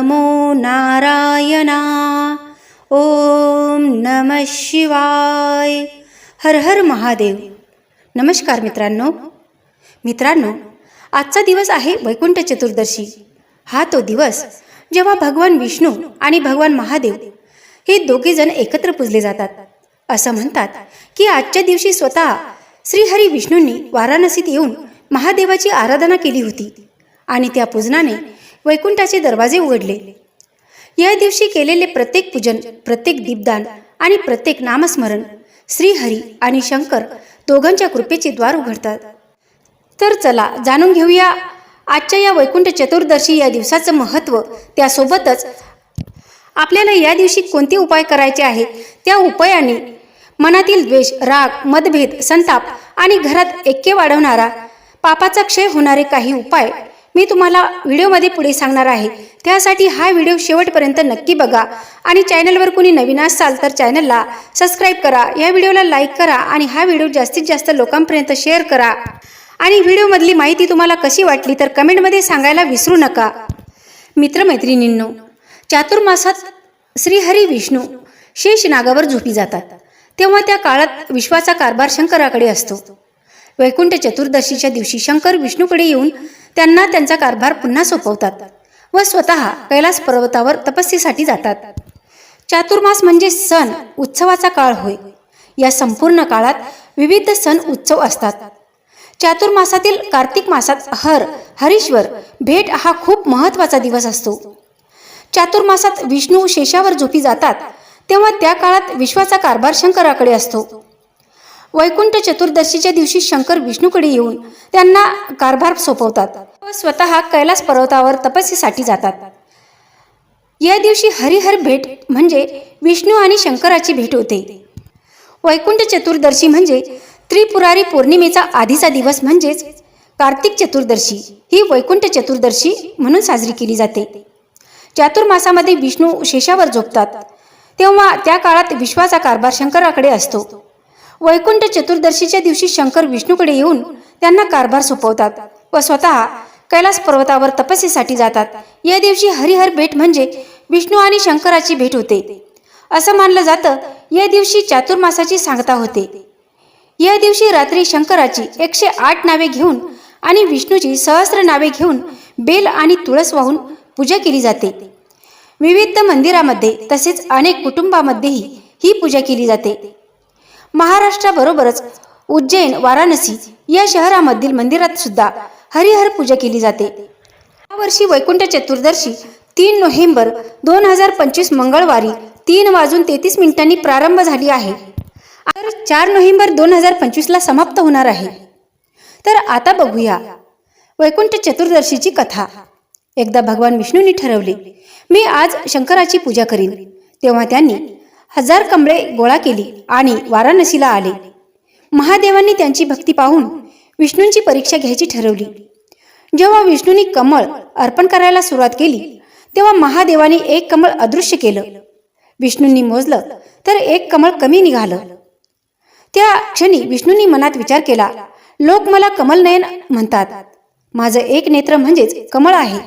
नमो नारायणा। ओम नम शिवाय। हर हर महादेव। नमस्कार मित्रांनो। मित्रांनो आजचा दिवस आहे वैकुंठ चतुर्दशी। हा तो दिवस जेव्हा भगवान विष्णू आणि भगवान महादेव हे दोघेजण एकत्र पूजले जातात। असं म्हणतात की आजच्या दिवशी स्वतः श्रीहरी विष्णूंनी वाराणसीत येऊन महादेवाची आराधना केली होती आणि त्या पूजनाने वैकुंठाचे दरवाजे उघडले. या दिवशी केलेले प्रत्येक पूजन प्रत्येक दीपदान आणि प्रत्येक नामस्मरण श्रीहरी आणि शंकर दोघांच्या कृपेचे द्वार उघडतात. तर चला जाणून घेऊया आजच्या या वैकुंठ चतुर्दशी या दिवसाचं महत्त्व. त्यासोबतच आपल्याला या दिवशी कोणते उपाय करायचे आहे? त्या उपायाने मनातील द्वेष राग मतभेद संताप आणि घरात ऐक्य वाढवणारा पापाचा क्षय होणारे काही उपाय मी तुम्हाला व्हिडिओमध्ये पुढे सांगणार आहे. त्यासाठी हा व्हिडिओ शेवटपर्यंत नक्की बघा. आणि चॅनलवर कोणी नवीन असाल तर चॅनलला सबस्क्राईब करा. या व्हिडिओला लाईक करा आणि हा व्हिडिओ जास्तीत जास्त लोकांपर्यंत शेअर करा. आणि व्हिडिओमधली माहिती तुम्हाला कशी वाटली तर कमेंटमध्ये सांगायला विसरू नका. मित्रमैत्रिणींनो चातुर्मासात श्रीहरी विष्णू शेष नागावर झोपी जातात. तेव्हा त्या काळात विश्वाचा कारभार शंकराकडे असतो. वैकुंठ चतुर्दशीच्या दिवशी शंकर विष्णूकडे येऊन त्यांना त्यांचा कारभार पुन्हा सोपवतात व स्वतः कैलास पर्वतावर तपस्येसाठी जातात. चातुर्मास म्हणजे सण उत्सवाचा काळ होय. या संपूर्ण काळात विविध सण उत्सव असतात. चातुर्मासातील कार्तिक मासात हर हरीश्वर भेट हा खूप महत्त्वाचा दिवस असतो. चातुर्मासात विष्णू शेषावर झोपी जातात तेव्हा त्या काळात विश्वाचा कारभार शंकराकडे असतो. वैकुंठ चतुर्दशीच्या दिवशी शंकर विष्णूकडे येऊन त्यांना कारभार सोपवतात. व स्वतः कैलास पर्वतावर तपस्येसाठी जातात. या दिवशी हरिहर भेट म्हणजे विष्णू आणि शंकराची भेट होते. वैकुंठ चतुर्दशी म्हणजे त्रिपुरारी पौर्णिमेचा आधीचा दिवस म्हणजेच कार्तिक चतुर्दशी. ही वैकुंठ चतुर्दशी म्हणून साजरी केली जाते. चातुर्मासामध्ये विष्णू शेषावर झोपतात. तेव्हा त्या काळात विश्वाचा कारभार शंकराकडे असतो. वैकुंठ चतुर्दशीच्या दिवशी शंकर विष्णूकडे येऊन त्यांना कारभार सोपवतात व स्वतः कैलास पर्वतावर तपस्येसाठी जातात. या दिवशी हरिहर भेट म्हणजे विष्णू आणि शंकराची भेट होते. असं मानलं जातं या दिवशी चातुर्मासाची सांगता होते. या दिवशी रात्री शंकराची एकशे आठ नावे घेऊन आणि विष्णूची सहस्र नावे घेऊन बेल आणि तुळस वाहून पूजा केली जाते. विविध मंदिरामध्ये तसेच अनेक कुटुंबामध्येही ही पूजा केली जाते. महाराष्ट्राबरोबरच उज्जैन वाराणसी या शहरामधील मंदिरात सुद्धा हरिहर पूजा केली जाते. यावर्षी वैकुंठ चतुर्दशी तीन नोव्हेंबर दोन हजार पंचवीस मंगळवारी तीन वाजून तेहतीस मिनिटांनी प्रारंभ झाली आहे. तर चार नोव्हेंबर दोन हजार पंचवीसला समाप्त होणार आहे. तर आता बघूया वैकुंठ चतुर्दशीची कथा. एकदा भगवान विष्णूंनी ठरवले मी आज शंकराची पूजा करीन. तेव्हा त्यांनी हजार कमळे गोळा केली आणि वाराणसीला आले. महादेवांनी त्यांची भक्ती पाहून विष्णूंची परीक्षा घ्यायची ठरवली. जेव्हा विष्णूंनी कमळ अर्पण करायला सुरुवात केली तेव्हा महादेवाने एक कमळ अदृश्य केलं. विष्णूंनी मोजलं तर एक कमळ कमी निघालं. त्या क्षणी विष्णूंनी मनात विचार केला लोक मला कमलनयन म्हणतात. माझं एक नेत्र म्हणजेच कमळ आहे.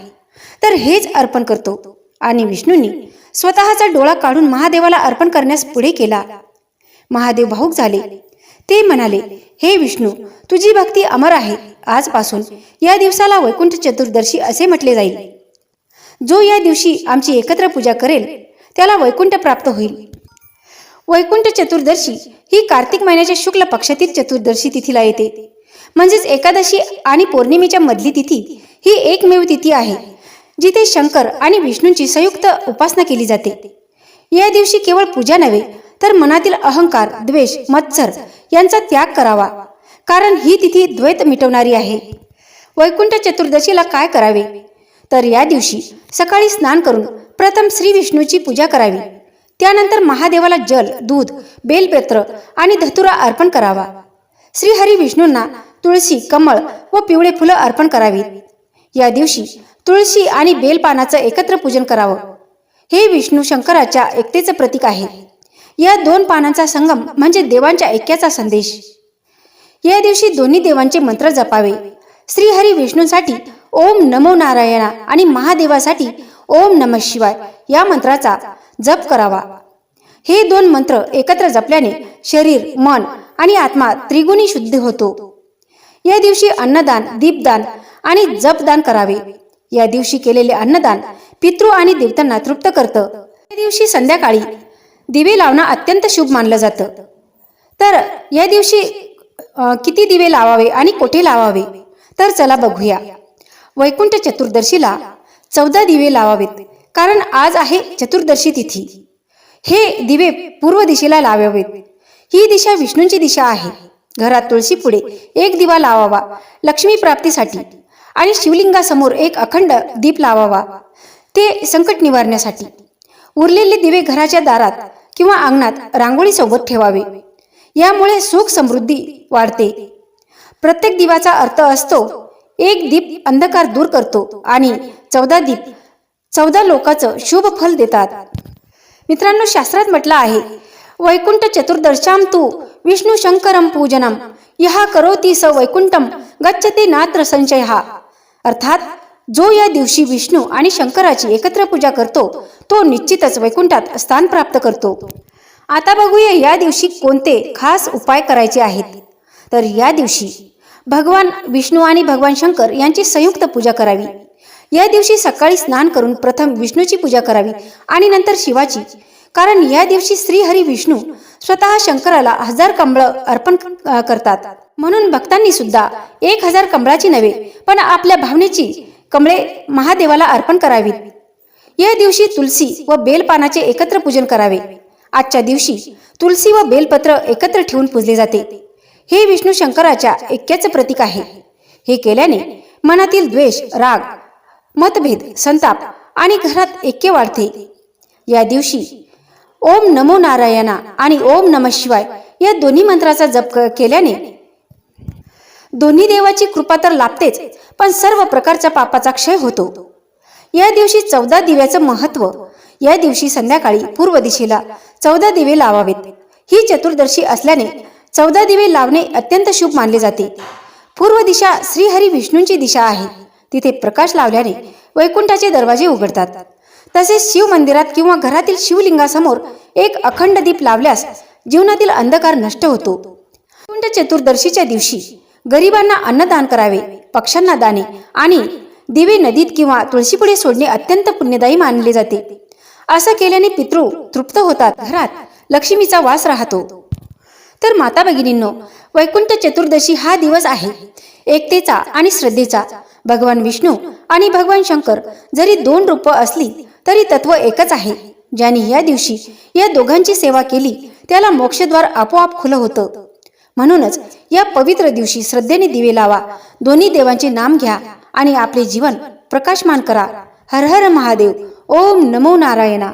तर हेच अर्पण करतो. आणि विष्णूंनी स्वतःचा डोळा काढून महादेवाला अर्पण करण्यास पुढे केला. महादेव भाऊक झाले. ते म्हणाले हे विष्णू तुझी भक्ती अमर आहे. आजपासून या दिवसाला वैकुंठ चतुर्दशी असे म्हटले जाईल. जो या दिवशी आमची एकत्र पूजा करेल त्याला वैकुंठ प्राप्त होईल. वैकुंठ चतुर्दशी ही कार्तिक महिन्याच्या शुक्ल पक्षातील चतुर्दशी तिथीला येते. म्हणजेच एकादशी आणि पौर्णिमेच्या मधली तिथी ही एकमेव तिथी आहे. जिथे शंकर आणि विष्णूंची संयुक्त उपासना केली जाते. या दिवशी केवळ पूजा नव्हे तर मनातील अहंकार द्वेष मत्सर यांचा त्याग करावा कारण ही तिथी द्वैत मिटवणारी आहे. वैकुंठ चतुर्दशीला काय करावे? तर या दिवशी सकाळी स्नान करून प्रथम श्री विष्णूची पूजा करावी. त्यानंतर महादेवाला जल दूध बेलपत्र आणि धतुरा अर्पण करावा. श्रीहरी विष्णूंना तुळशी कमळ व पिवळे फुलं अर्पण करावीत. या दिवशी तुळशी आणि बेलपानाचं एकत्र पूजन करावं. हे विष्णू शंकराच्या एकतेचं प्रतीक आहे. या दोन पानांचा संगम म्हणजे देवांच्या ऐक्याचा संदेश. या दिवशी दोन्ही देवांचे मंत्र जपावे. श्रीहरी विष्णूंसाठी ओम नमो नारायणा आणि महादेवासाठी ओम नम शिवाय या मंत्राचा जप करावा. हे दोन मंत्र एकत्र जपल्याने शरीर मन आणि आत्मा त्रिगुणी शुद्ध होतो. या दिवशी अन्नदान दीपदान आणि जपदान करावे. या दिवशी केलेले अन्नदान पितृ आणि देवतांना तृप्त करतं. या दिवशी संध्याकाळी दिवे लावणं अत्यंत शुभ मानलं जातं. तर या दिवशी किती दिवे लावावे आणि कोठे लावावे? तर चला बघूया. वैकुंठ चतुर्दशीला चौदा दिवे लावावेत कारण आज आहे चतुर्दशी तिथी. हे दिवे पूर्व दिशेला लावावेत. ही दिशा विष्णूंची दिशा आहे. घरात तुळशी पुढे एक दिवा लावावा लक्ष्मी प्राप्तीसाठी. आणि शिवलिंगासमोर एक अखंड दीप लावावा. ते संकट निवारण्यासाठी. उरलेले दिवे घराच्या दारात किंवा अंगणात रांगोळी सोबत ठेवावे. यामुळे सुख समृद्धी वाढते. प्रत्येक दिवाचा अर्थ असतो एक दीप अंधकार दूर करतो आणि चौदा दीप चौदा लोकांचं शुभ फल देतात. मित्रांनो शास्त्रात म्हटलं आहे वैकुंठ चतुर्दशाम तू विष्णू शंकरम पूजनम। यहा करोती स वैकुंठम गच्छते नात्र संशय। अर्थात जो या दिवशी विष्णू आणि शंकराची एकत्र पूजा करतो तो निश्चितच वैकुंठात स्थान प्राप्त करतो. आता बघूया या दिवशी कोणते खास उपाय करायचे आहेत. तर या दिवशी भगवान विष्णू आणि भगवान शंकर यांची संयुक्त पूजा करावी. या दिवशी सकाळी स्नान करून प्रथम विष्णूची पूजा करावी आणि नंतर शिवाची कारण या दिवशी श्रीहरी विष्णू स्वतः शंकराला हजार कंबळ अर्पण करतात. म्हणून भक्तांनी सुद्धा एक हजार कंबळाची नव्हे पण आपल्या भावनेची कमळे महादेवाला अर्पण करावीत. या दिवशी तुलसी व बेलपानाचे एकत्र पूजन करावे. आजच्या दिवशी तुलसी व बेलपत्र एकत्र ठेवून पूजले जाते. हे विष्णू शंकराच्या ऐक्याचे प्रतीक आहे. हे केल्याने मनातील द्वेष राग मतभेद संताप आणि घरात ऐक्य वाढते. या दिवशी ओम नमो नारायणा आणि ओम नम शिवाय या दोन्ही मंत्राचा जप केल्याने दोन्ही देवाची कृपा तर लाभतेच पण सर्व प्रकारच्या पापाचा क्षय होतो. या दिवशी चौदा दिव्याचं महत्त्व या दिवशी संध्याकाळी पूर्व दिशेला चौदा दिवे लावावेत. ही चतुर्दशी असल्याने चौदा दिवे लावणे अत्यंत शुभ मानले जाते. पूर्व दिशा श्रीहरी विष्णूंची दिशा आहे. तिथे प्रकाश लावल्याने वैकुंठाचे दरवाजे उघडतात. तसेच शिव मंदिरात किंवा घरातील शिवलिंगासमोर एक अखंड दीप लावल्यास जीवनातील अंधकार नष्ट होतो. वैकुंठ चतुर्दशीच्या दिवशी गरिबांना अन्नदान करावे पक्ष्यांना दाने आणि दिवे नदीत किंवा तुळशीपुढे सोडणे अत्यंत पुण्यदायी मानले जाते. असं केल्याने पितृ तृप्त होतात. घरात लक्ष्मीचा वास राहतो. तर माता भगिनींनो वैकुंठ चतुर्दशी हा दिवस आहे. एकतेचा आणि श्रद्धेचा. भगवान विष्णू आणि भगवान शंकर जरी दोन रूप असली तरी तत्व एकच आहे. ज्याने या दिवशी या दोघांची सेवा केली त्याला मोक्षद्वार आपोआप खुलं होतं. म्हणूनच या पवित्र दिवशी श्रद्धेने दिवे लावा दोन्ही देवांचे नाम घ्या आणि आपले जीवन प्रकाशमान करा. हर हर महादेव ओम नमो नारायणा.